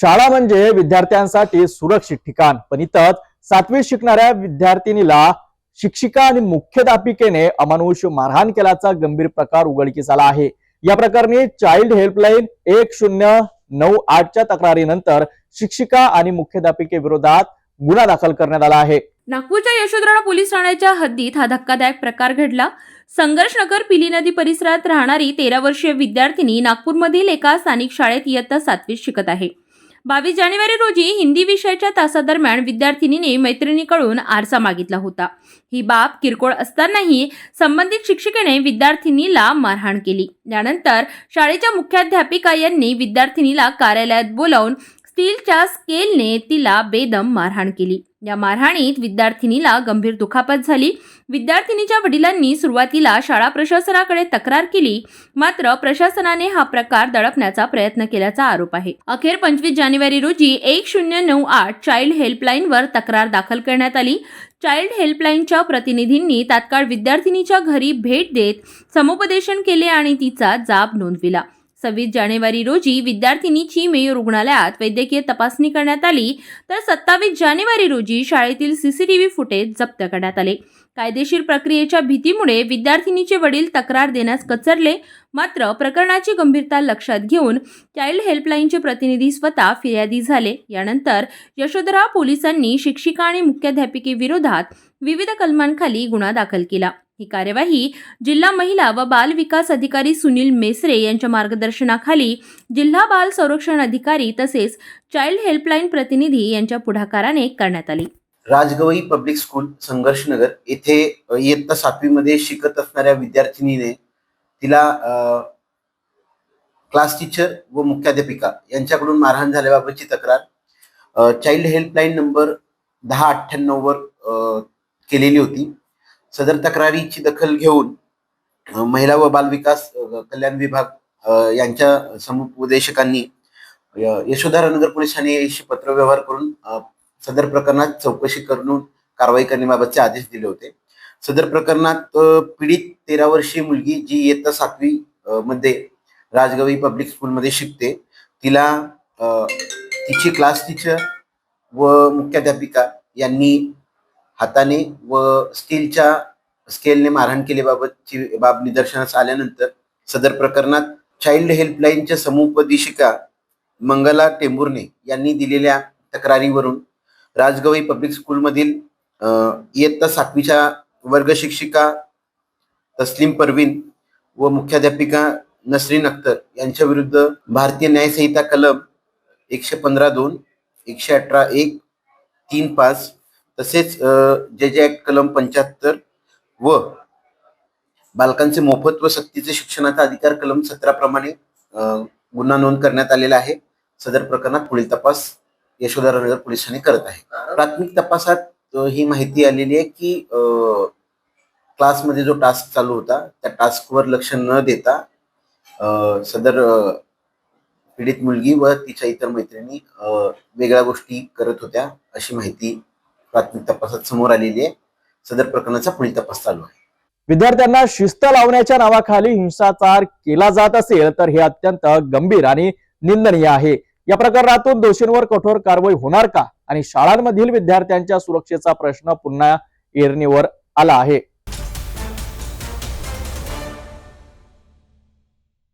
शाळा म्हणजे विद्यार्थ्यांसाठी सुरक्षित ठिकाण. पण इथं सातवीत शिकणाऱ्या विद्यार्थिनीला शिक्षिका आणि मुख्याध्यापिकेने अमानुष मारहाण केल्याचा गंभीर प्रकार उघडकीस आला आहे. या प्रकरणी चाइल्ड हेल्पलाईन एक शून्य नऊ आठच्या तक्रारीनंतर शिक्षिका आणि मुख्याध्यापिकेविरोधात गुन्हा दाखल करण्यात आला आहे. नागपूरच्या यशोधराणा पोलीस ठाण्याच्या हद्दीत हा धक्कादायक प्रकार घडला. संघर्षनगर पिली नदी परिसरात राहणारी तेरा वर्षीय विद्यार्थिनी नागपूरमधील एका स्थानिक शाळेत इयत्ता सातवीत शिकत आहे. बावीस जानेवारी रोजी हिंदी विषयाच्या तासादरम्यान विद्यार्थिनीने मैत्रिणीकडून आरसा मागितला होता. ही बाब किरकोळ असतानाही संबंधित शिक्षिकेने विद्यार्थिनीला मारहाण केली. त्यानंतर शाळेच्या मुख्याध्यापिका यांनी विद्यार्थिनीला कार्यालयात बोलावून स्टीलच्या स्केलने तिला बेदम मारहाण केली. या मारहाणीत विद्यार्थिनीला गंभीर दुखापत झाली. विद्यार्थिनीच्या वडिलांनी सुरुवातीला शाळा प्रशासनाकडे तक्रार केली. मात्र प्रशासनाने हा प्रकार दडपण्याचा प्रयत्न केल्याचा आरोप आहे. अखेर पंचवीस जानेवारी रोजी एक शून्य नऊ आठ चाइल्ड हेल्पलाईनवर तक्रार दाखल करण्यात आली. चाइल्ड हेल्पलाईनच्या प्रतिनिधींनी तात्काळ विद्यार्थिनीच्या घरी भेट देत समुपदेशन केले आणि तिचा जाब नोंदविला. सव्वीस जानेवारी रोजी विद्यार्थिनीची मेयो रुग्णालयात वैद्यकीय तपासणी करण्यात आली. तर सत्तावीस जानेवारी रोजी शाळेतील सीसीटीव्ही फुटेज जप्त करण्यात आले. कायदेशीर प्रक्रियेच्या भीतीमुळे विद्यार्थिनीचे वडील तक्रार देण्यास कचरले. मात्र प्रकरणाची गंभीरता लक्षात घेऊन चाइल्ड हेल्पलाईनचे प्रतिनिधी स्वतः फिर्यादी झाले. यानंतर यशोधरा पोलिसांनी शिक्षिका आणि मुख्याध्यापिकेविरोधात विविध कलमांखाली गुन्हा दाखल केला. ही कार्यवाही जिल्हा महिला व बाल विकास अधिकारी सुनील मेसरे यांच्या मार्गदर्शनाखाली जिल्हा बाल संरक्षण अधिकारी तसेच चाइल्ड हेल्पलाईन प्रतिनिधी यांच्या पुढाकाराने करण्यात आली. राजगवई पब्लिक स्कूल संघर्षनगर येथे इयत्ता सातवीमध्ये शिकत असणाऱ्या विद्यार्थिनीने तिला क्लास टीचर व मुख्याध्यापिका यांच्याकडून मारहाण झाल्याबाबतची तक्रार चाइल्ड हेल्पलाईन नंबर दहा अठ्ठ्याण्णव वर केलेली होती. सदर तक्रारीची दखल घेऊन महिला व बालविकास कल्याण विभाग यांच्या समुपदेशकांनी य- यशोधरा नगर पोलीस ठाणे याशी पत्रव्यवहार करून सदर प्रकरणात चौकशी करून कारवाई करण्याबाबतचे आदेश दिले होते. सदर प्रकरणात पीडित तेरा वर्षीय मुलगी जी इयत्ता सातवी मध्ये राजगवी पब्लिक स्कूलमध्ये शिकते तिला तिची क्लास टीचर व मुख्याध्यापिका यांनी हाताने व स्टीलच्या स्केलने मारहाण केल्याबाबतची बाब निदर्शनास आल्यानंतर सदर प्रकरणात चाइल्ड हेल्पलाईनच्या समुपदेशिका मंगला टेंभुर्णे यांनी दिलेल्या तक्रारीवरून राजगवई पब्लिक स्कूलमधील इयत्ता सातवीच्या वर्गशिक्षिका तस्लीम परवीन व मुख्याध्यापिका नसरीन अख्तर यांच्या विरुद्ध भारतीय न्यायसंहिता कलम एकशे पंधरा दोन एकशे अठरा एक तीन पाच तसेच जे जे ऍक्ट कलम पंच्याहत्तर व बालकांचे मोफत व सक्तीचे शिक्षणाचा अधिकार कलम सतरा प्रमाणे गुन्हा नोंद करण्यात आलेला आहे. सदर प्रकरणात पुढील तपास यशोधरा नगर करत आहे. प्राथमिक तपासात ही माहिती आलेली आहे की क्लासमध्ये जो टास्क चालू होता त्या टास्कवर लक्ष न देता सदर पीडित मुलगी व तिच्या इतर मैत्रिणी वेगळ्या गोष्टी करत होत्या अशी माहिती प्राथमिक तपासात समोर आलेली आहे. सदर प्रकरणाचा पुढील तपास चालू आहे. विद्यार्थ्यांना शिस्त लावण्याच्या नावाखाली हिंसाचार केला जात असेल तर हे अत्यंत गंभीर आणि निंदनीय आहे. या प्रकरणातून दोषींवर कठोर कारवाई होणार का? आणि शाळांमधील विद्यार्थ्यांच्या सुरक्षेचा प्रश्न पुन्हा एरणीवर आला आहे.